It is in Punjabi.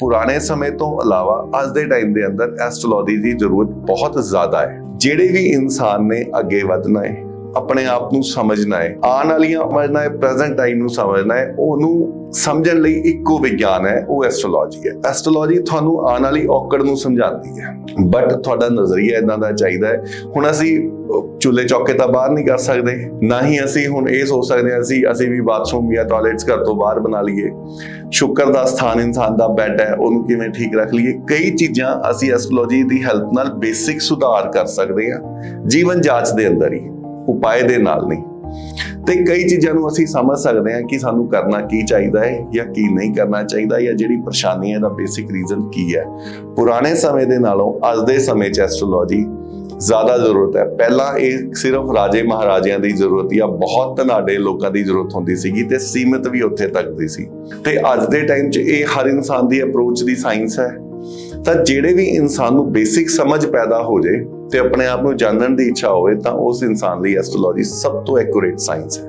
ਪੁਰਾਣੇ ਸਮੇਂ ਤੋਂ ਇਲਾਵਾ ਅੱਜ ਦੇ ਟਾਈਮ ਦੇ ਅੰਦਰ ਐਸਟ੍ਰੋਲੋਜੀ ਦੀ ਜ਼ਰੂਰਤ ਬਹੁਤ ਜ਼ਿਆਦਾ ਹੈ। ਜਿਹੜੇ ਵੀ ਇਨਸਾਨ ਨੇ ਅੱਗੇ ਵਧਣਾ ਹੈ ਆਪਣੇ ਆਪ ਨੂੰ ਸਮਝਣਾ ਹੈ। ਆਉਣ ਵਾਲੀਆਂ ਸਮਝਣਾ ਹੈ ਪ੍ਰੈਜ਼ੈਂਟ ਟਾਈਮ ਨੂੰ ਸਮਝਣਾ ਹੈ। ਉਹਨੂੰ ਸਮਝਣ ਲਈ ਇੱਕੋ ਵਿਗਿਆਨ ਹੈ, ਉਹ ਐਸਟ੍ਰੋਲੋਜੀ ਹੈ। ਐਸਟ੍ਰੋਲੋਜੀ ਤੁਹਾਨੂੰ ਆਉਣ ਵਾਲੀ ਔਕੜ ਨੂੰ ਸਮਝਾਉਂਦੀ ਹੈ। ਬਟ ਤੁਹਾਡਾ ਨਜ਼ਰੀਆ ਇਦਾਂ ਦਾ ਚਾਹੀਦਾ ਹੈ। ਹੁਣ ਅਸੀਂ ਚੁੱਲ੍ਹੇ ਚੌਕੇ ਤਾਂ ਬਾਹਰ ਨਹੀਂ ਕਰ ਸਕਦੇ। ਨਾ ਹੀ ਅਸੀਂ ਹੁਣ ਇਹ ਸੋਚ ਸਕਦੇ ਹਾਂ, ਅਸੀਂ ਅਸੀਂ ਵੀ ਬਾਥਰੂਮ ਜਾਂ ਟਾਇਲਟਸ ਘਰ ਤੋਂ ਬਾਹਰ ਬਣਾ ਲਈਏ। ਸ਼ੁਕਰ ਦਾ ਸਥਾਨ ਇਨਸਾਨ ਦਾ ਬੈੱਡ ਹੈ, ਉਹਨੂੰ ਕਿਵੇਂ ਠੀਕ ਰੱਖ ਲਈਏ? ਕਈ ਚੀਜ਼ਾਂ ਅਸੀਂ ਐਸਟ੍ਰੋਲੋਜੀ ਦੀ ਹੈਲਪ ਨਾਲ ਬੇਸਿਕ ਸੁਧਾਰ ਕਰ ਸਕਦੇ ਹਾਂ। ਜੀਵਨ ਜਾਂਚ ਦੇ ਅੰਦਰ ਹੀ। ਉਪਾਏ ਦੇ ਨਾਲ ਨਹੀਂ। ਤੇ ਕਈ ਚੀਜ਼ਾਂ ਨੂੰ ਅਸੀਂ ਸਮਝ ਸਕਦੇ ਹਾਂ ਕਿ ਸਾਨੂੰ ਕਰਨਾ ਕੀ ਚਾਹੀਦਾ ਹੈ ਜਾਂ ਕੀ ਨਹੀਂ ਕਰਨਾ ਚਾਹੀਦਾ ਜਾਂ ਜਿਹੜੀ ਪਰੇਸ਼ਾਨੀ ਹੈ ਦਾ ਬੇਸਿਕ ਰੀਜ਼ਨ ਕੀ ਹੈ। ਪੁਰਾਣੇ ਸਮੇਂ ਦੇ ਨਾਲੋਂ ਅੱਜ ਦੇ ਸਮੇਂ 'ਚ ਐਸਟ੍ਰੋਲੋਜੀ ਜ਼ਿਆਦਾ ਜ਼ਰੂਰਤ ਹੈ। ਪਹਿਲਾਂ ਇਹ ਸਿਰਫ ਰਾਜੇ ਮਹਾਰਾਜਿਆਂ ਦੀ ਜ਼ਰੂਰਤ ਜਾਂ ਬਹੁਤ ਧਨਾਡੇ ਲੋਕਾਂ ਦੀ ਜ਼ਰੂਰਤ ਹੁੰਦੀ ਸੀਗੀ ਤੇ ਸੀਮਿਤ ਵੀ ਉੱਥੇ ਤੱਕ ਦੀ ਸੀ। ਤੇ ਅੱਜ ਦੇ ਟਾਈਮ 'ਚ ਇਹ ਹਰ ਇਨਸਾਨ ਦੀ ਅਪਰੋਚ ਦੀ ਸਾਇੰਸ ਹੈ। ਤਾਂ ਜਿਹੜੇ ਵੀ ਇਨਸਾਨ ਨੂੰ ਬੇਸਿਕ ਸਮਝ ਪੈਦਾ ਹੋ ਜੇ ਤੇ ਆਪਣੇ ਆਪ ਨੂੰ ਜਾਣਨ ਦੀ ਇੱਛਾ ਹੋਵੇ ਤਾਂ ਉਸ ਇਨਸਾਨ ਲਈ ਐਸਟ੍ਰੋਲੋਜੀ ਸਭ ਤੋਂ ਐਕੂਰੇਟ ਸਾਇੰਸ ਹੈ।